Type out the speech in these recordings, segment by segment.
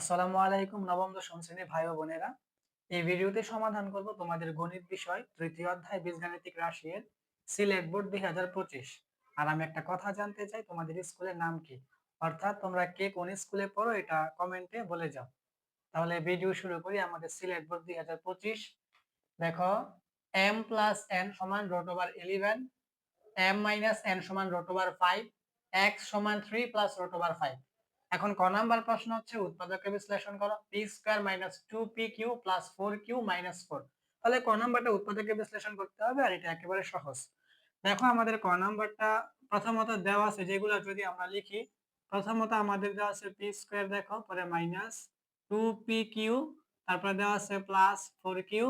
আসসালামু আলাইকুম, নবম দশম শ্রেণির ভাই ও বোনেরা। এই ভিডিওতে সমাধান করব তোমাদের গণিত বিষয়, তৃতীয় অধ্যায় বীজগাণিতিক রাশি এর সিলেট বোর্ড দুই হাজার পঁচিশ। আর আমি একটা কথা জানতে চাই, তোমাদের স্কুলের নাম কি? অর্থাৎ তোমরা কে কোন স্কুলে পড়ো এটা কমেন্টে বলে যাও। তাহলে ভিডিও শুরু করি আমাদের সিলেট বোর্ড দুই হাজার পঁচিশ। দেখো এম প্লাস এন সমান root over eleven M minus N সমান রোট ওভার ফাইভ এক্স সমান three plus root over five এখন ক নাম্বার প্রশ্ন হচ্ছে উৎপাদককে বিশ্লেষণ করো। P square minus two plus four Q minus four তাহলে ক নাম্বারটা উৎপাদককে বিশ্লেষণ করতে হবে, আর এটা একেবারে সহজ। দেখো আমাদের ক নাম্বারটা প্রথমত দেওয়া আছে, যেগুলো যদি আমরা লিখি, প্রথমত আমাদের দেওয়া আছে পি স্কয়ার দেখো, পরে মাইনাস টু পি কিউ তারপরে দেওয়া আছে প্লাস ফোর কিউ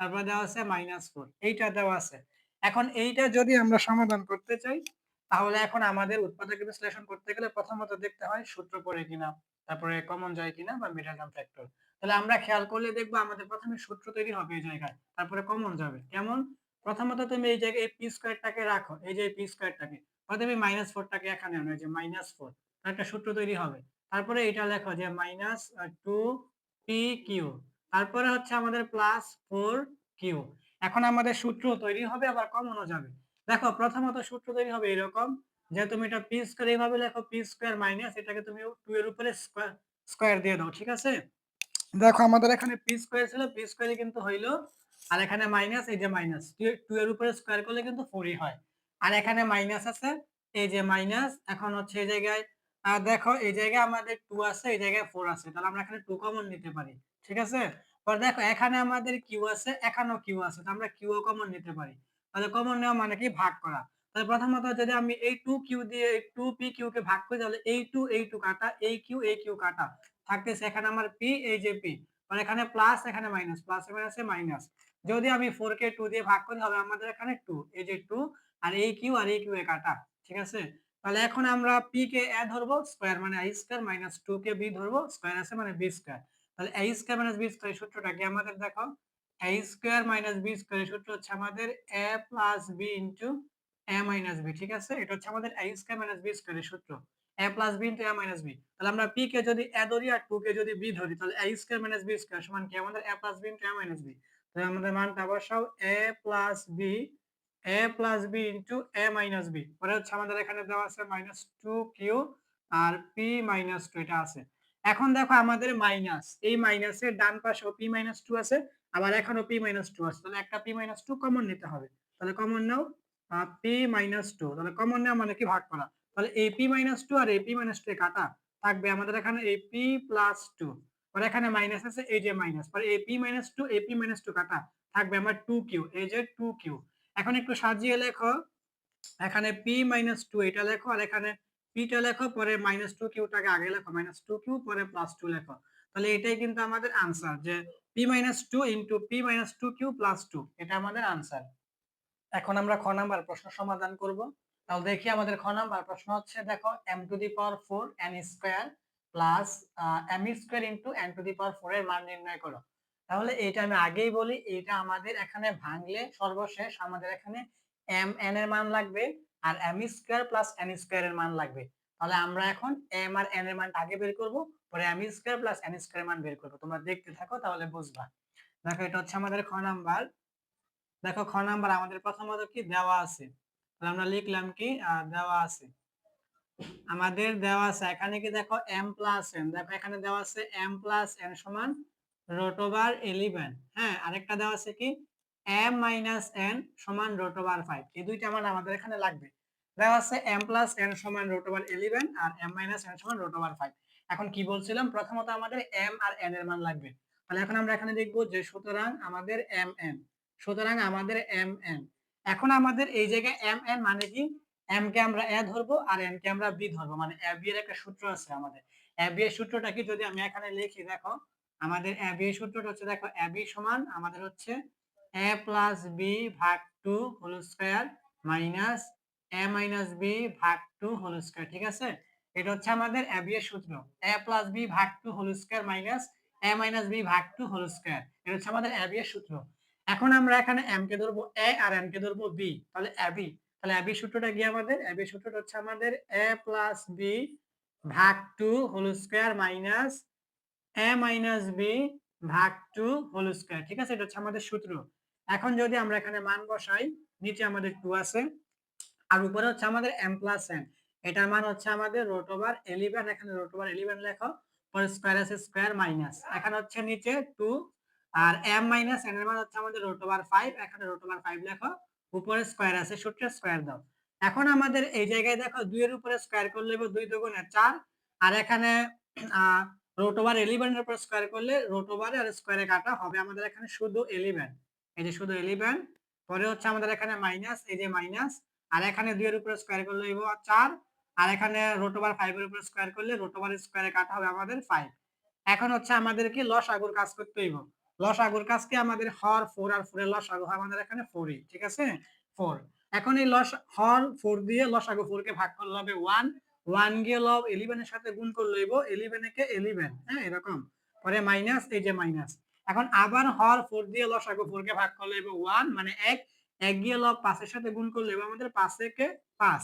তারপরে দেওয়া আছে মাইনাস ফোর এইটা দেওয়া আছে। এখন এইটা যদি আমরা সমাধান করতে চাই তাহলে এখন আমাদের উৎপাদক বিশ্লেষণ করতে গেলে প্রথমত দেখতে হয় সূত্র পড়ে কিনা, তারপরে কমন যায় কিনা বা মিডল টার্ম ফ্যাক্টর তাহলে আমরা খেয়াল করলে দেখব আমাদের প্রথমে সূত্র তৈরি হবে এই জায়গায়, তারপরে কমন যাবে। কেমন? প্রথমত তুমি এই জায়গায় পি স্কোয়ারটাকে রাখো, এই যে পি স্কোয়ারটাকে প্রথমে মাইনাস ফোরটাকে এখানে আনো যে মাইনাস ফোর একটা সূত্র তৈরি হবে। তারপরে এটা লেখো যে মাইনাস টু পি কিউ তারপরে হচ্ছে আমাদের প্লাস ফোর কিউ এখন আমাদের সূত্র তৈরি হবে, আবার কমনও যাবে। দেখো, প্রথমত সূত্র তৈরি হবে এরকম যে তুমি এটা পি স্কয়ার এইভাবে লেখো পি স্কয়ার মাইনাস এটাকে তুমি 2 এর উপরে স্কয়ার দিয়ে দাও, ঠিক আছে? দেখো, আমাদের এখানে পি স্কয়ার ছিল পি স্কয়ারই কিন্তু হইল, আর এখানে মাইনাস এই যে মাইনাস 2 এর উপরে স্কয়ার করলে কিন্তু 4ই হয়। আর এখানে মাইনাস আছে, এই যে মাইনাস এখন হচ্ছে এই জায়গায়, আর দেখো, এই জায়গায় আমাদের টু আছে, এই জায়গায় ফোর আছে, তাহলে আমরা এখানে টু কমন নিতে পারি, ঠিক আছে? পর দেখো, এখানে আমাদের কিউ আছে, এখানেও কিউ আছে, তো আমরা কিউ কমন নিতে পারি। তাহলে কমন নেওয়া মানে কি? ভাগ করা। তাহলে প্রথমত যদি আমি এই টু কিউ দিয়ে টু পি কিউ কে ভাগ করি, তাহলে এই টু এই টু কাটা, এই কিউ এই কিউ কাটা। থাকতেছে এখানে আমার পি এই যে পি মানে এখানে প্লাস এখানে মাইনাস প্লাস মাইনাসে মাইনাস যদি আমি ফোর কে টু দিয়ে ভাগ করি, তাহলে আমাদের এখানে টু এই যে টু আর এই কিউ আর এই কিউ এ কাটা। ঠিক আছে? তাহলে এখন আমরা পি কে এ ধরবো স্কোয়ার মানে আই স্কোয়ার মাইনাস টু কে বি ধরবো স্কোয়ার আছে মানে বি স্কোয়ার তাহলে I square minus B square সূত্রটা কি আমাদের দেখো a স্কয়ার মাইনাস সূত্র হচ্ছে আমাদের plus B into a minus B ঠিক আছে? এটা হচ্ছে আমাদের মাইনাস বি সূত্র। প্লাস মাইনাস তাহলে আমরা কে যদি ধরি আর 2 কে যদি ধরি, তাহলে স্কয়ার মাইনাস সমান কি? আমাদের প্লাস বি a মাইনাস তাহলে আমাদের মানটা বসাও plus B plus into a minus B পরে হচ্ছে আমাদের এখানে দেওয়া আছে মাইনাস টু কিউ আর p মাইনাস টু এটা আছে। এখন দেখো আমাদের মাইনাস এই মাইনাসের ডান পাশে p মাইনাস টু আছে। আবার এখানে পি মাইনাস টু আছে। তাহলে একটা পি মাইনাস টু কমন নিতে হবে। তাহলে কমন নাও পি মাইনাস টু তাহলে কমন নেওয়া মানে কি? ভাগ করা। তাহলে এই পি মাইনাস টু আর এই পি মাইনাস টু কাটা। থাকবে আমাদের এখানে এই পি প্লাস টু আর এখানে মাইনাস আছে, এই যে মাইনাস পরে এই পি মাইনাস টু এই পি মাইনাস টু কাটা। থাকবে আমার টু কিউ এই যে টু কিউ এখন একটু সাজিয়ে লেখো। এখানে পি মাইনাস টু এটা লেখো, আর এখানে পিটা লেখো, পরে মাইনাস টু কিউটাকে আগে লেখো। মাইনাস টু কিউ পরে প্লাস টু লেখো। তাহলে এটাই কিন্তু আমাদের আনসার যে P minus two into P minus two Q plus two এটা আমাদের আনসার এখন আমরা খ নাম্বার প্রশ্ন সমাধান করব। তাহলে দেখি আমাদের খ নাম্বার প্রশ্ন হচ্ছে, দেখো M to the power four N square plus M square into N to the power four এর মান নির্ণয় করো। তাহলে এটা আমি আগেই বলি এটা আমাদের এখানে ভাঙলে সর্বশেষ আমাদের এখানে এম এন এর মান লাগবে আর M square plus N square এর মান লাগবে। তাহলে আমরা এখন এম আর এন এর মান আগে বের করব, পরে M square plus N square মান বের করব। তোমরা দেখতে থাকো তাহলে বুঝবা। দেখো, এটা হচ্ছে আমাদের খ নাম্বার দেখো, খ নাম্বার আমাদের প্রথমত কি? দেওয়া আছে। তাহলে আমরা লিখলাম কি? দেওয়া আছে। আমাদের দেওয়া আছে, এখানে কি দেখো? এম প্লাস এন দেখো, এখানে দেওয়া আছে এম প্লাস এন সমান রোট ওভার ইলেভেন হ্যাঁ আরেকটা দেওয়া আছে কি? এম মাইনাস এন সমান রোট ওভার ফাইভ এই দুইটা মান আমাদের এখানে লাগবে। দেওয়া আছে এম প্লাস এন সমান রোট ওভার ইলেভেন আর এম মাইনাস এন সমান রোট ওভার ফাইভ এখন কি বলছিলাম? প্রথমত আমাদের এম আর এন এর মান লাগবে। তাহলে এখন আমরা এখানে দেখব যে সুতরাং আমাদের এম এন সুতরাং আমাদের এম এন এখন আমাদের এই জায়গায় এম এন মানে কি? এম কে আমরা এ ধরবো আর এন কে আমরা বি ধরবো। মানে এ বি এর একটা সূত্র আছে আমাদের। এ বি এর সূত্রটা কি? যদি আমি এখানে লিখি, দেখো, আমাদের এ বি এর সূত্রটা হচ্ছে, দেখো এ বি সমান আমাদের হচ্ছে এ প্লাস বি ভাগ two whole square minus A minus B ভাগ টু হোল স্কয়ার ঠিক আছে? এটা হচ্ছে আমাদের এবি এর সূত্র। A প্লাস বি ভাগ two whole square minus a minus B ভাগ টু হোল স্কয়ার এটা হচ্ছে আমাদের এবি এর সূত্র। এখন আমরা এখানে m কে ধরবো a আর n কে ধরবো b তাহলে এবি তাহলে এবি সূত্রটা কি আমাদের? এবি সূত্রটা হচ্ছে আমাদের a প্লাস বি ভাগ two whole square minus A minus B ভাগ টু হোল স্কোয়ার ঠিক আছে? এটা হচ্ছে আমাদের সূত্র। এখন যদি আমরা এখানে মান বসাই, নিচে আমাদের টু আছে। আর উপরে হচ্ছে আমাদের এম প্লাস এন এটার মান হচ্ছে আমাদের রোট ওভার এলিভেন এখানে রোট ওভার এলিভেন লেখো পরে স্কোয়ার আছে স্কোয়ার মাইনাস এখানে হচ্ছে নিচে টু আর এম মাইনাস এন এর মান হচ্ছে আমাদের রোট ওভার ফাইভ এখানে রোট ওভার ফাইভ লেখো, উপরে স্কোয়ার আছে সূত্রের স্কোয়ার দাও। এখন আমাদের এই জায়গায় দেখো, দুইয়ের উপরে স্কোয়ার করলে দুই দুগুণে চার, আর এখানে রোট ওভার এলিভেনের উপর স্কোয়ার করলে রোট ওভারে আর স্কোয়ারে কাটা হবে। আমাদের এখানে শুধু এলিভেন এই যে শুধু এলিভেন পরে হচ্ছে আমাদের এখানে মাইনাস এই যে মাইনাস আর এখানে দুইয়ের উপরে স্কোয়ার করলে হইব চার, আর এখানে রোট ওভার ফাইভ এর উপরে স্কোয়ার করলে রোট ওভার স্কোয়ারে কাটা হবে আমাদের ফাইভ এখন হচ্ছে আমাদের কি লস আগুর কাজ করতে হইব। লস আগুর কাজকে আমাদের হর ফোর আর ফোরের লস আগু আমাদের এখানে ফোরই ঠিক আছে? ফোর এখন এই লস, হর ফোর দিয়ে লস আগু ফোর কে ভাগ করলে হবে ওয়ান ওয়ান গিয়ে লব এলিভেনের সাথে গুণ করলে হইব এলিভেন কে এলিভেন হ্যাঁ এরকম। পরে মাইনাস এই যে মাইনাস এখন আবার হর ফোর দিয়ে লস আগু ফোর কে ভাগ করলে হইব ওয়ান মানে এক। এক গিয়ে লব পাঁচের সাথে গুণ করলে আমাদের পাঁচে কে? পাঁচ।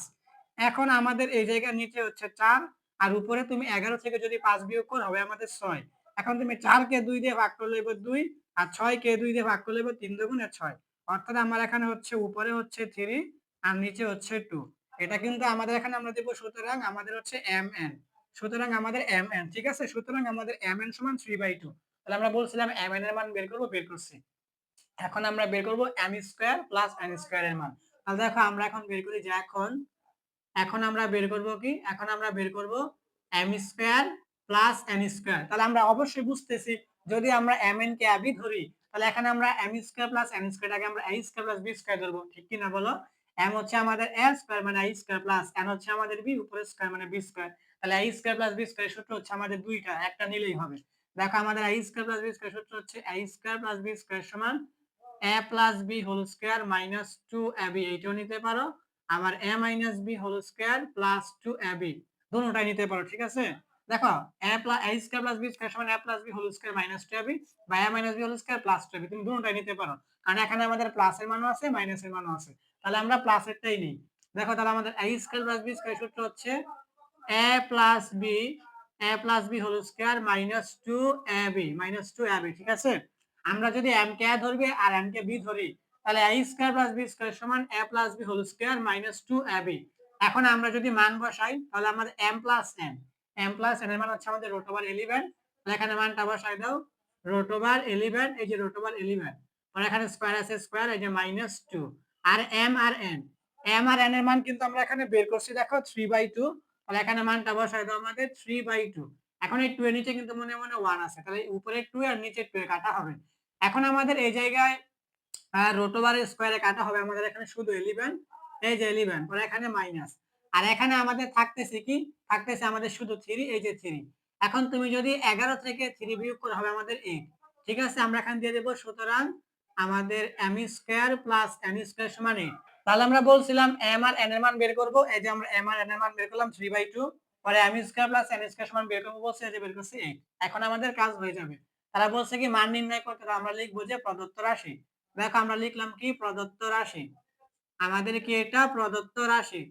এখন আমাদের এই জায়গার নিচে হচ্ছে চার, আর উপরে তুমি এগারো থেকে যদি পাঁচ বিয়োগ করো, হবে আমাদের ছয়। এখন তুমি চার কে দুই দিয়ে ভাগ করলে এবার দুই, আর ছয় কে দুই দিয়ে ভাগ করলে এবার তিন দুগুণে ছয়। অর্থাৎ আমার এখানে হচ্ছে উপরে হচ্ছে থ্রি আর নিচে হচ্ছে টু এটা কিন্তু আমাদের এখানে আমরা দেবো সুতরাং আমাদের হচ্ছে এম এন সুতরাং আমাদের এম এন ঠিক আছে? সুতরাং আমাদের এম এন সমান থ্রি বাই টু তাহলে আমরা বলছিলাম এম এন এর মান বের করব, বের করছি। এখন আমরা বের করব m square plus n square এর মান। তাহলে দেখো আমরা এখন বের করি যে এখন এখন আমরা বের করব কি? এখন আমরা বের করব m square plus n square তাহলে আমরা অবশ্যই বুঝতেছি, যদি আমরা এম এন কে আবি ধরি, তাহলে এখানে আমরা এম স্কোয়ার প্লাস এন স্কোয়ারটাকে আমরা a square plus b square ধরবো। ঠিক কি না বলো? এম হচ্ছে আমাদের এ স্কোয়ার মানে আই স্কোয়ার প্লাস এন হচ্ছে আমাদের বি উপরে স্কোয়ার মানে বি স্কোয়ার তাহলে i square plus b square সূত্র হচ্ছে আমাদের দুইটা, একটা নিলেই হবে। দেখো আমাদের i square plus b square সূত্র হচ্ছে i square plus b square সমান a plus b whole square minus two a b এইটাও নিতে পারো। আবার a minus b whole square plus two a b দুটোটাই নিতে পারো, ঠিক আছে? দেখো a plus a square plus b square সমান a plus b whole square minus two a b a minus b whole square plus two a b তুমি দুটোটাই নিতে পারো। কারণ এখানে আমাদের প্লাসের মানও আছে মাইনাসের মানও আছে। তাহলে আমরা প্লাসেরটাই নেই। দেখো, তাহলে আমাদের a square plus b square সূত্র হচ্ছে a plus b a plus b whole square minus two a b minus two a b ঠিক আছে? আমরা যদি এম কে ধরবে আর এম কে বি ধরি, তাহলে a square plus b square সমান a plus b whole square minus two ab এখন আমরা যদি মান বসাই, তাহলে আমাদের m plus n m plus n এর মান হচ্ছে আমাদের রুট ওভার 11 তাহলে এখানে মানটা বসাই দাও। রুট ওভার 11 এই যে রুট ওভার 11 আর এখানে স্কয়ার আছে স্কয়ার এই যে মাইনাস টু আর এম আর এন এম আর এন এর মান কিন্তু আমরা এখানে বের করছি, দেখো থ্রি বাই টু তাহলে এখানে মানটা বসাই দাও আমাদের থ্রি বাই টু এখন এই টু এর নিচে কিন্তু মনে মনে ওয়ান আছে। তাহলে উপরে টু আর নিচে 2 এ কাটা হবে। এখন আমাদের এই জায়গায় রোটোবারের স্কোয়ারে কাটা হবে। আমাদের এখানে শুধু এলিভেন এই যে এলিভেন পরে এখানে মাইনাস আর এখানে আমাদের থাকতেছে কি? থাকতেছে আমাদের শুধু থ্রি এই যে থ্রি এখন তুমি যদি এগারো থেকে থ্রি বিয়োগ করে, হবে আমাদের এইট ঠিক আছে? আমরা এখানে দিয়ে দেবো, সুতরাং আমাদের m square plus n square সমান এইট তাহলে আমরা বলছিলাম এম আর এন এর মান বের করব। এই যে আমরা এম আর এন এর মান বের করলাম থ্রি বাই টু পরে m square plus n square সমান বের করব, বলছে যে বের করছি এইট এখন আমাদের কাজ হয়ে যাবে। তারা বলছে কি, মান নির্ণয় করতে আমরা লিখব যে প্রদত্ত রাশি। দেখো আমরা লিখলাম কি, প্রদত্ত রাশি। আমাদের কি এটা? প্রদত্ত রাশি।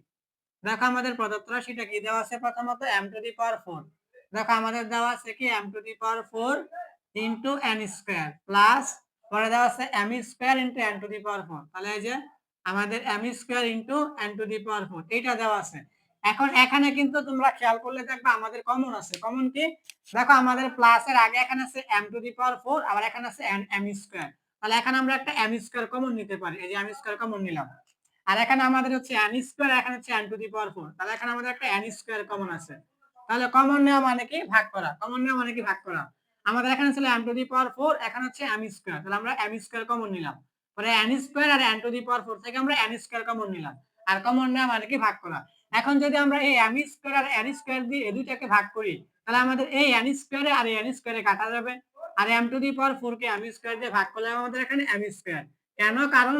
দেখো আমাদের প্রদত্ত রাশিটা কি দেওয়া আছে প্রথমত? M to the power four দেখো আমাদের দেওয়া আছে কি m to the power four into n square plus পরে দেওয়া আছে m square into n to the power four তাহলে এই যে, আমাদের m square into n to the power four এইটা দেওয়া আছে। এখন এখানে কিন্তু তোমরা খেয়াল করলে দেখবা আমাদের কমন আছে। কমন কি? দেখো আমাদের প্লাসের আগে এখানে আছে m to the power four আবার এখানে আছে এম স্কোয়ার তাহলে এখানে আমরা একটা এম স্কোয়ার কমন নিতে পারি। এই যে এম স্কোয়ার কমন নিলাম। আর এখানে আমাদের হচ্ছে এন স্কোয়ার এখানে হচ্ছে n to the power four তাহলে এখানে আমাদের একটা এন স্কোয়ার কমন আছে। তাহলে কমন নেওয়া মানে কি? ভাগ করা। কমন নেওয়া মানে কি? ভাগ করা। আমাদের এখানে ছিল m to the power four এখানে হচ্ছে এম স্কোয়ার তাহলে আমরা এম স্কোয়ার কমন নিলাম। পরে N square R n to the power four থেকে আমরা এন স্কোয়ার কমন নিলাম। আর কমন নেওয়া মানে কি? ভাগ করা। এখন যদি আমরা এই এম স্কোয়ার আর এন স্কোয়ার দিয়ে এই দুইটাকে ভাগ করি, তাহলে আমাদের এই এন স্কোয়ারে আর এন স্কোয়ারে কাটা যাবে। আর m to the power four K M square দিয়ে ভাগ করলে আমাদের এখানে এম স্কোয়ার কেন? কারণ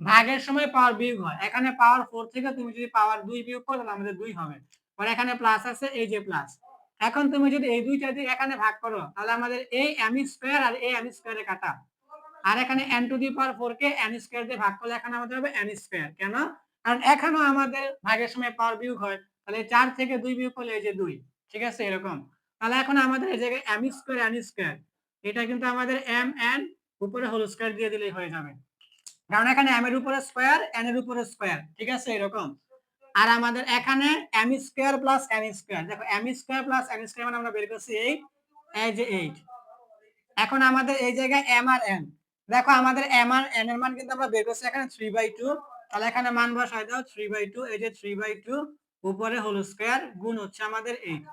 ভাগের সময় পাওয়ার বিয়োগ হয়। এখানে পাওয়ার ফোর থেকে তুমি যদি পাওয়ার দুই বিয়োগ করো, তাহলে আমাদের দুই হবে। পরে এখানে প্লাস আছে, এই যে প্লাস এখন তুমি যদি এই দুইটা দিয়ে এখানে ভাগ করো, তাহলে আমাদের এই এম স্কোয়ার আর এই এম স্কোয়ারে কাটা। আর এখানে n to the power four K N square দিয়ে ভাগ করলে এখানে আমাদের হবে এন স্কোয়ার কেন? কারণ এখানেও আমাদের ভাগের সময় পাওয়ার বিয়োগ হয়, তাহলে চার থেকে দুই বিয়োগ করলে এই যে দুই, ঠিক আছে, এরকম। তাহলে এখন আমাদের এই জায়গায় এম স্কোয়ার এন স্কোয়ার এটা কিন্তু আমাদের এম এন উপরে হোল স্কোয়ার দিয়ে দিলেই হয়ে যাবে। কারণ এখানে এম এর উপরে স্কোয়ার এন এর উপরে স্কোয়ার ঠিক আছে, এরকম। আর আমাদের এখানে m square plus n square দেখো m square plus n square মানে আমরা বের করছি এইট এই যে এইট এখন আমাদের এই জায়গায় এম আর এন দেখো আমাদের এম আর এন এর মান কিন্তু আমরা বের করছি এখানে থ্রি বাই টু তাহলে এখানে মান বসাই দাও থ্রি বাই টু এই যে থ্রি বাই টু উপরে হোল স্কোয়ার গুণ হচ্ছে আমাদের এইট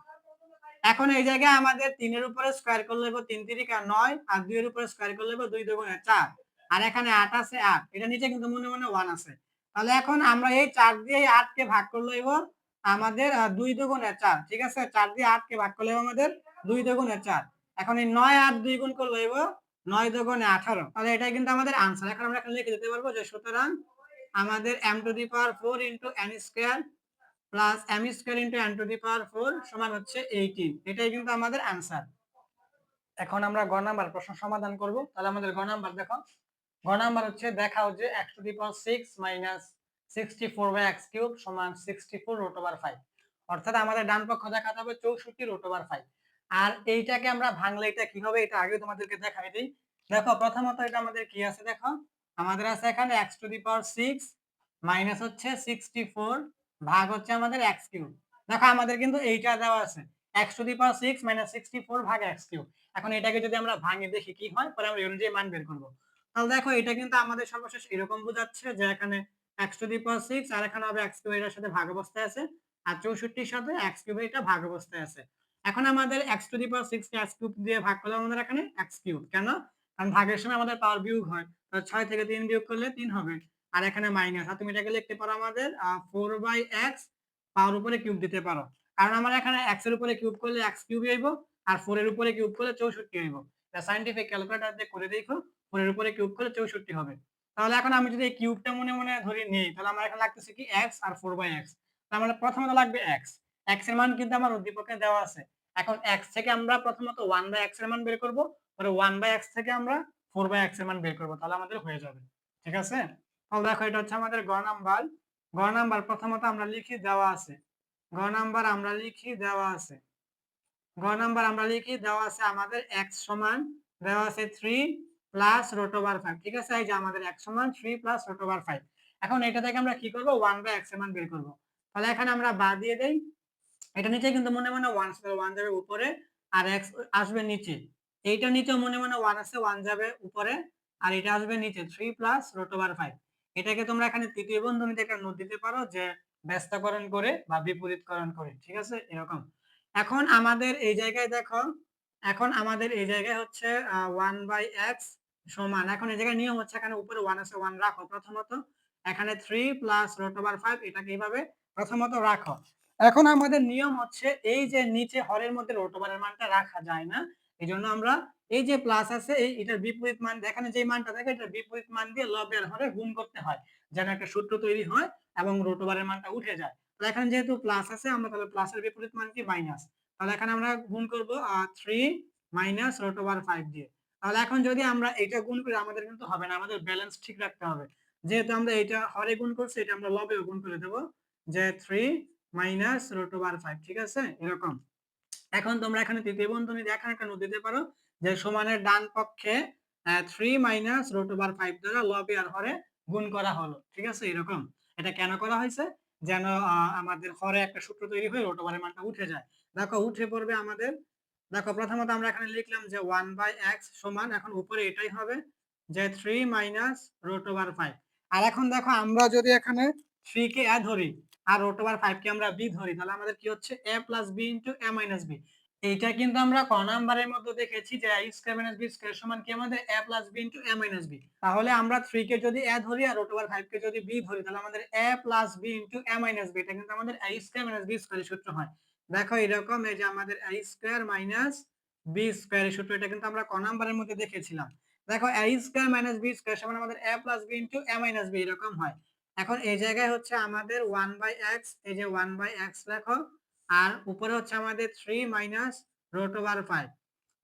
এখন এই জায়গায় আমাদের তিনের উপরে স্কোয়ার করলে তিন তিরিকা নয়, আর দুইয়ের উপরে স্কোয়ার করলে দুই দুগুণে চার। আর এখানে আট আছে আট, এটা নিচে কিন্তু মনে মনে ওয়ান আছে। তাহলে এখন আমরা এই চার দিয়ে আটকে ভাগ করলে আমাদের দুই দুগুণে চার, ঠিক আছে? চার দিয়ে আটকে ভাগ করলে আমাদের দুই দুগুণে চার। এখন এই নয় আট দুই গুণ করলে নয় দুগুণে আঠারো। তাহলে এটাই কিন্তু আমাদের আনসার এখন আমরা এখানে লিখে দিতে পারব যে সুতরাং আমাদের m to the power four into n square plus m square into n to the power four সমান হচ্ছে এইটিন এটাই কিন্তু আমাদের আনসার এখন আমরা গ নাম্বার প্রশ্ন সমাধান করব। তাহলে আমাদের গ নাম্বার দেখো। গ নাম্বার হচ্ছে দেখাও যে x to the power six minus sixty four by x cube সমান sixty four root over five অর্থাৎ আমাদের ডান পক্ষ দেখাতে হবে চৌষট্টি রুট ওভার ফাইভ আর এইটাকে আমরা ভাঙলে এটা কি হবে? এটা আগে তোমাদেরকে দেখাই দিই। দেখো, প্রথমত এটা আমাদের কি আছে দেখো? আমাদের আছে এখানে x to the power six minus হচ্ছে সিক্সটি ফোর ভাগ হচ্ছে আমাদের এক্স কিউব দেখো আমাদের কিন্তু এইটা দেওয়া আছে। X to the power six minus sixty four ভাগ এক্স কিউব এখন এটাকে যদি আমরা ভাঙে দেখি কি হয়, পরে আমরা অনুযায়ী মান বের করব। তাহলে দেখো এটা কিন্তু আমাদের সর্বশেষ এরকম বোঝাচ্ছে যে এখানে x to the power six আর এখানে হবে এক্স কিউব এটার সাথে ভাগ অবস্থায় আছে আর চৌষট্টির সাথে এক্স কিউব এটা ভাগ অবস্থায় আছে। এখন আমাদের x to the power six x cube দিয়ে ভাগ করলে আমাদের এখানে এক্স কিউব কেন? কারণ ভাগের সময় আমাদের পাওয়ার বিয়োগ হয়। ছয় থেকে তিন বিয়োগ করলে তিন হবে। আর এখানে মাইনাস আর তুমি এটাকে লিখতে পারো আমাদের ফোর বাই এক্স পাওয়ার উপরে কিউব দিতে পারো। কারণ আমার এখানে এক্সের উপরে কিউব করলে এক্স কিউব হইব, আর ফোর এর উপরে কিউব করলে চৌষট্টি হইব। সাইন্টিফিক ক্যালকুলেটর দিয়ে করে দেখো ফোর এর উপরে কিউব করলে চৌষট্টি হবে। তাহলে এখন আমি যদি এই কিউবটা মনে মনে ধরে নিই, তাহলে আমার এখানে লাগতেছে কি এক্স আর ফোর বাই এক্স তাহলে প্রথমত লাগবে এক্স এক্সের মান কিন্তু আমার উদ্দীপকে দেওয়া আছে। এখন এক্স থেকে আমরা প্রথমত ওয়ান বাই এক্সের মান বের করব। পরে ওয়ান বাই এক্স থেকে আমরা ফোর বাই এক্সের মান বের করব, তাহলে আমাদের হয়ে যাবে, ঠিক আছে? তাহলে দেখো এটা হচ্ছে আমাদের গ নাম্বার গ নাম্বার প্রথমত আমরা লিখি দেওয়া আছে, গ নাম্বার আমরা লিখি দেওয়া আছে, গ নাম্বার আমরা লিখি দেওয়া আছে আমাদের এক্স সমান, দেওয়া আছে three plus root over five ঠিক আছে? এই যে আমাদের এক্স সমান three plus root over five এখন এটা থেকে আমরা কি করব? ওয়ান বাই এক্স মান বের করব, তাহলে এখানে আমরা বাদ দিয়ে দেই, এটা নিচে কিন্তু মনে মনে ওয়ান ওয়ান যাবে উপরে, আর এক্স আসবে নিচে এইটা নিচে মনে মনে ওয়ান আছে ওয়ান যাবে উপরে, আর এটা আসবে নিচে থ্রি প্লাস রোট ফাইভ এটাকে তোমরা এখানে তৃতীয় বন্ধনীতে একটা নোট দিতে পারো যে ব্যস্তকরণ করে বা বিপরীতকরণ করে, ঠিক আছে? এরকম। এখন আমাদের এই জায়গায় দেখো, এখন আমাদের এই জায়গায় হচ্ছে ওয়ান বাই এক্স সমান। এখন এই জায়গায় নিয়ম হচ্ছে এখানে উপরে ওয়ান আছে ওয়ান রাখো প্রথমত। এখানে থ্রি প্লাস রোট ফাইভ এটাকে এইভাবে প্রথমত রাখো। এখন আমাদের নিয়ম হচ্ছে এই যে নিচে হরের মধ্যে রোট মানটা রাখা যায় না এই জন্য আমরা এই যে প্লাস আছে, এই এটার বিপরীত মান, এখানে যে মানটা থাকে এটার বিপরীত মান দিয়ে লবের হরে গুণ করতে হয়, যেন একটা সূত্র তৈরি হয় এবং রোট ওভারের মানটা উঠে যায়। তাহলে এখানে যেহেতু প্লাস আছে, আমরা তাহলে প্লাসের বিপরীত মান কি? মাইনাস তাহলে এখানে আমরা গুণ করব three minus root over five দিয়ে। তাহলে এখন যদি আমরা এটা গুণ করি, আমাদের কিন্তু হবে না, আমাদের ব্যালেন্স ঠিক রাখতে হবে। যেহেতু আমরা এটা হরে গুণ করছি, এটা আমরা লবে গুণ করে দেবো, যে three minus root over five ঠিক আছে? এরকম। এখন তোমরা এখানে তৃতীয় বন্ধনী দেখান একটা নোট দিতে পারো যে সমানের ডান পক্ষে three minus root over five দ্বারা লবে আর হরে গুণ করা হলো, ঠিক আছে? এরকম। এটা কেন করা হয়েছে? যেন আমাদের হরে একটা সূত্র তৈরি হয়ে রোট ওভারের মানটা উঠে যায়। দেখো, উঠে পড়বে আমাদের, দেখো, প্রথমত আমরা এখানে লিখলাম যে ওয়ান বাই এক্স সমান, এখন উপরে এটাই হবে যে three minus root over five আর এখন দেখো, আমরা যদি এখানে থ্রি কে এ ধরি আর রোট ওভার ফাইভ কে আমরা বি ধরি, তাহলে আমাদের কি হচ্ছে? A plus b into a minus b এইটা কিন্তু আমরা ক নাম্বারের মধ্যে দেখেছি যে i square minus b square সমান কি আমাদের? A plus b into a minus b. তাহলে আমরা 3 কে যদি a ধরি আর রুট ওভার 5 কে যদি b ধরি, তাহলে আমাদের a plus b into a minus b, এটা কিন্তু আমাদের i স্কয়ার মাইনাস b স্কয়ারের সূত্র হয়। দেখো এরকম এই যে আমাদের i স্কয়ার মাইনাস b স্কয়ারের সূত্র, এটা কিন্তু আমরা ক নাম্বারের মধ্যে দেখেছিলাম। দেখো a square minus b square সমান আমাদের a plus b into a minus b, এরকম হয়। এখন এই জায়গায় হচ্ছে আমাদের ওয়ান বাই এক্স এই যে ওয়ান বাই এক্স লেখো, আর উপরে হচ্ছে আমাদের three minus root over five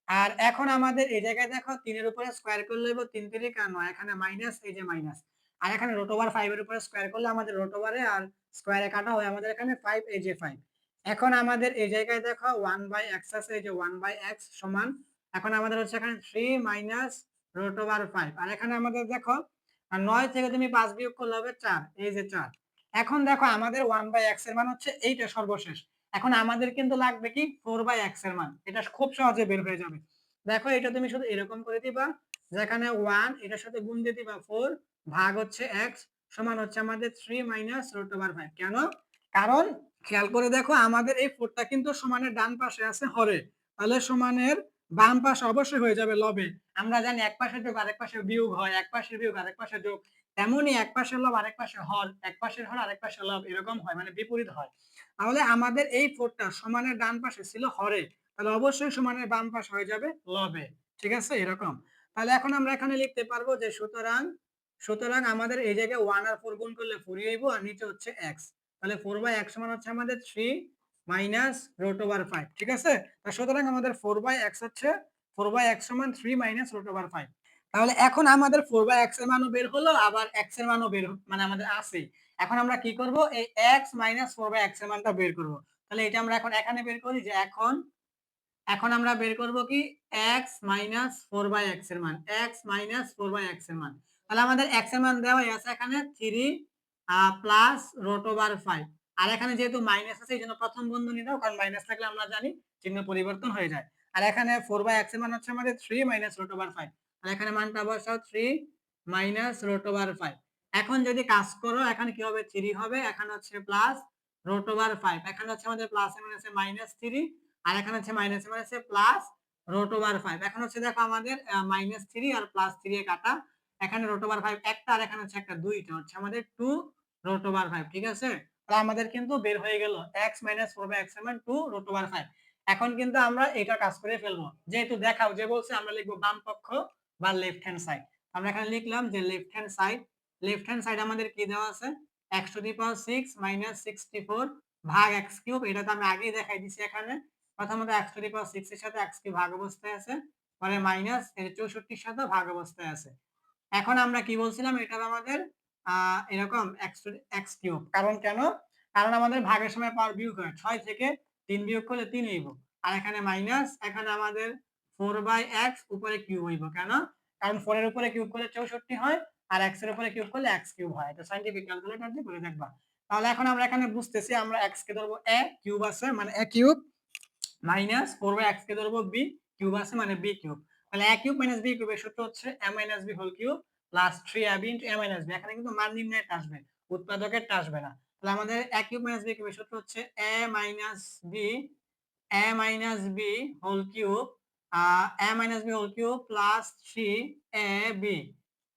আর এখন আমাদের এই জায়গায় দেখো তিনের উপরে স্কোয়ার করলে তিন আর নয়, এখানে মাইনাস এই যে মাইনাস আর এখানে রোট ওভার ফাইভ এর উপরে স্কোয়ার করলে আমাদের রোট ওভারে আর স্কোয়ারে কাটা হয় আমাদের এখানে ফাইভ এই যে ফাইভ এখন আমাদের এই জায়গায় দেখো ওয়ান বাই এক্স আছে, এই যে ওয়ান বাই এক্স সমান। এখন আমাদের হচ্ছে এখানে three minus root over five আর এখানে আমাদের দেখো আর নয় থেকে তুমি পাঁচ বিয়োগ করলে হবে চার, এই যে চার। এখন দেখো আমাদের ওয়ান বাই এক্সের মান হচ্ছে এইটা সর্বশেষ। এখন আমাদের কিন্তু লাগবে কি ফোর বাই এক্সের মান। এটা খুব সহজে বের হয়ে যাবে। দেখো এটা তুমি শুধু এরকম করে দিবা, যেখানে ওয়ান এটার সাথে গুণ দিয়ে দিবা ফোর ভাগ হচ্ছে এক্স সমান হচ্ছে আমাদের three minus root over five কেন? কারণ খেয়াল করে দেখো আমাদের এই ফোরটা কিন্তু সমানের ডান পাশে আছে হরে। তাহলে সমানের বাম পাশ অবশ্যই হয়ে যাবে লবে। আমরা জানি এক পাশে যোগ আরেক পাশে বিয়োগ হয়, এক পাশের বিয়োগ, আরেক পাশে যোগ। তেমনই এক পাশের লব, আরেক পাশে হর, এক পাশের হর, আরেক পাশে লব, এরকম হয় মানে বিপরীত হয়। তাহলে আমাদের এই ফোরটা সমানের ডান পাশে ছিল হরে। তাহলে অবশ্যই সমানের বাম পাশ হয়ে যাবে লবে। ঠিক আছে? এরকম। তাহলে এখন আমরা এখানে লিখতে পারব যে সুতরাং সুতরাং আমাদের এই জায়গায় ওয়ান আর ফোর গুণ করলে ফোরই হইব আর নিচে হচ্ছে এক্স তাহলে ফোর বাই এক্স সমান হচ্ছে আমাদের three minus root over five ঠিক আছে? সুতরাং আমাদের ফোর বাই এক্স হচ্ছে ফোর বাই এক্স সমান three minus root over five তাহলে এখন আমাদের ফোর বাই এক্সের মানও বের হলো, আবার এক্সের মানও বের মানে আমাদের আছে। এখন আমরা কি করব? এই এক্স মাইনাস ফোর বাই এক্সের মানটা বের করব। তাহলে এটা আমরা এখন এখানে বের করি যে এখন এখন আমরা বের করব কি? এক্স মাইনাস ফোর বাই এক্সের মান, x মাইনাস ফোর বাই এক্সের মান। তাহলে আমাদের এক্সের মান দেওয়া আছে এখানে three plus root over five আর এখানে যেহেতু মাইনাস আছে, এই জন্য প্রথম বন্ধনী দাও, কারণ মাইনাস থাকলে আমরা জানি চিহ্ন পরিবর্তন হয়ে যায়। আর এখানে ফোর বাই এক্সের মান হচ্ছে আমাদের three minus root over five আর এখানে মানটা বসাও three minus root over five এখন যদি কাজ করো, এখানে কি হবে? থ্রি হবে, এখানে হচ্ছে প্লাস রোট ওভার ফাইভ এখানে হচ্ছে আমাদের প্লাস এর মানে মাইনাস থ্রি আর এখানে হচ্ছে মাইনাস মানে হচ্ছে প্লাস রোট ওভার ফাইভ এখন হচ্ছে দেখো আমাদের মাইনাস থ্রি আর প্লাস থ্রি এ কাটা। এখানে রোট ওভার ফাইভ একটা, আর এখানে হচ্ছে একটা দুইটা। হচ্ছে আমাদের টু রোট ওভার ফাইভ ঠিক আছে? আমাদের কিন্তু বের হয়ে গেল x minus four by x সমান টু রোট ওভার ফাইভ এখন কিন্তু আমরা এটা কাজ করে ফেলব। যেহেতু দেখাও, যে বলছে আমরা লিখব বাম পক্ষ বা লেফট হ্যান্ড সাইড আমরা এখানে লিখলাম যে left hand side left hand side আমাদের কি দেওয়া আছে? X to the power six minus sixty four ভাগ এক্স কিউব এটা তো আমি আগেই দেখাই দিছি এখানে। প্রথমত x to the power six এর সাথে এক্স কিউব ভাগ অবস্থায় আছে, পরে মাইনাস চৌষট্টির সাথে ভাগ অবস্থায় আছে। এখন আমরা কি বলছিলাম? এটা আমাদের এরকম এক্স কিউব কারণ কেন? কারণ আমাদের ভাগের সময় পাওয়ার বিয়োগ হয়। ছয় থেকে তিন বিয়োগ করলে তিন হইব। আর এখানে মাইনাস এখানে আমাদের ফোর বাই এক্স উপরে কিউব হইব। কেন? কারণ ফোর এর উপরে কিউব করলে চৌষট্টি হয়, আর এক্সের উপরে কিউব করলে এক্স কিউব হয়। এটা সাইন্টিফিক ক্যালকুলেটর দিয়ে করে দেখবা। তাহলে এখন আমরা এখানে বুঝতেছি আমরা এক্স কে ধরবো এ কিউব আছে মানে a cube minus four by x কে ধরবো বি কিউব আছে মানে বি কিউব তাহলে এ কিউব মাইনাস বি কিউবের সূত্র হচ্ছে a minus b whole cube plus three a b into a minus b এখানে কিন্তু মান নির্ণয়ের আসবে উৎপাদকের আসবে না। তাহলে আমাদের এ কিউব মাইনাস বি কিউবের সূত্র হচ্ছে a minus b a minus b whole cube a minus b whole cube plus three a b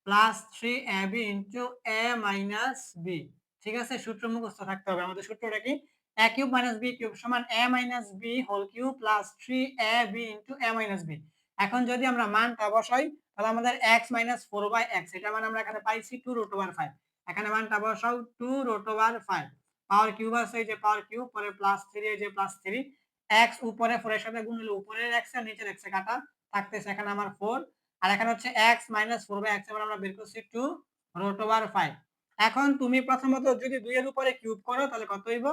plus three a b into a minus b ঠিক আছে? সূত্র মুখস্থ থাকতে হবে। আমাদের সূত্রটা কি? a cube minus b cube সমান a minus b whole cube plus three a b into a minus b এখন যদি আমরা মানটা বসাই তাহলে আমাদের x মাইনাস 4 বাই x, এটা মানে আমরা এখানে পাইছি 2 রুট ওভার 5 এখানে মানটা বসাও 2 রুট ওভার 5 পাওয়ার কিউব আছে, এই যে পাওয়ার কিউব পরে প্লাস 3 এই যে প্লাস 3 x উপরে 4 এর সাথে গুণ হলে উপরের x আর নিচের x এ কাটা, থাকতেছে এখানে আমার 4 আর এখানে হচ্ছে x মাইনাস 4 বাই x এবার আমরা বের করছি 2 রুট ওভার 5 এখন তুমি প্রথমত যদি 2 এর উপরে কিউব করো, তাহলে কত হইব?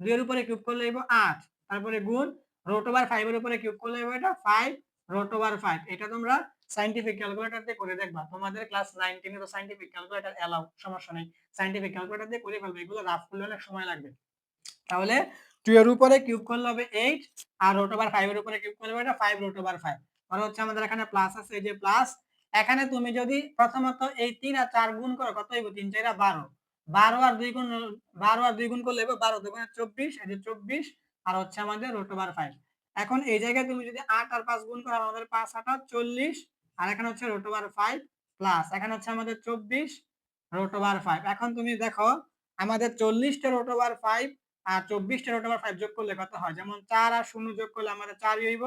দুই এর উপরে কিউব করলে হইব আট। তারপরে গুণ রোট ওভার ফাইভ এর উপরে কিউব করলে হইব এটা ফাইভ রোট ওভার ফাইভ এটা তোমরা সাইন্টিফিক ক্যালকুলেটর দিয়ে করে দেখবা। তোমাদের ক্লাস নাইন টেনে তো সাইন্টিফিক ক্যালকুলেটর এলাও সমস্যা নেই। সাইন্টিফিক ক্যালকুলেটর দিয়ে করে ফেলবে, এগুলো রাফ করলে অনেক সময় লাগবে। তাহলে টু এর উপরে কিউব করলে হবে এইট আর রোট ওভার ফাইভ এর উপরে কিউব করলে এটা ফাইভ রোট ওভার ফাইভ মানে হচ্ছে আমাদের এখানে প্লাস আছে, এই যে প্লাস এখানে তুমি যদি প্রথমত এই তিন আর চার গুণ করো, কত হইব? তিন, চার বারো। বারো আর দুই গুণ, বারো আর দুই গুণ করলে বারো দুগুণে চব্বিশ, এই যে চব্বিশ, আর হচ্ছে আমাদের রোট ওভার ফাইভ এখন এই জায়গায় তুমি যদি আট আর পাঁচ গুণ করো, আমাদের পাঁচ আট চল্লিশ আর এখানে হচ্ছে রোট ওভার ফাইভ প্লাস এখানে হচ্ছে আমাদের চব্বিশ রোট ওভার ফাইভ এখন তুমি দেখো, আমাদের চল্লিশটা রোট ওভার ফাইভ আর চব্বিশটা রোট ওভার ফাইভ যোগ করলে কত হয়? যেমন চার আর শূন্য যোগ করলে আমাদের চারই হইব,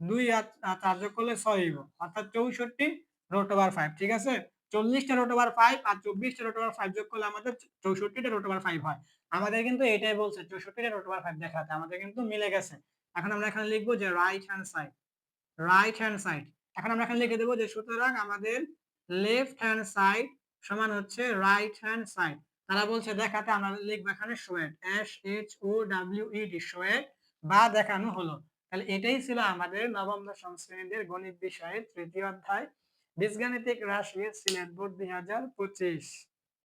দুই আর চার যোগ করলে ছয় হইব। অর্থাৎ চৌষট্টি রোট ওভার ফাইভ ঠিক আছে? চল্লিশটা রোট ওভার ফাইভ আর চব্বিশটা রোট ওভার ফাইভ যোগ করলে আমাদের চৌষট্টিটা রোট ওভার ফাইভ হয়। আমাদের কিন্তু এটাই বলছে, চৌষট্টিটা রোট ওভার ফাইভ দেখাতে। আমাদের কিন্তু মিলে গেছে। এখন আমরা এখানে লিখব যে right hand side right hand side এখন আমরা এখানে লিখে দেবো যে সুতরাং আমাদের লেফট হ্যান্ড সাইড সমান হচ্ছে রাইট হ্যান্ড সাইড তারা বলছে দেখাতে আমরা লিখব এখানে showed s h O W E d showed বা দেখানো হলো। তাহলে এটাই ছিল আমাদের নবম দশম শ্রেণীদের গণিত বিষয়ের তৃতীয় অধ্যায়। বীজগাণিতিক রাশি সিলেট বোর্ড দুই হাজার পঁচিশ।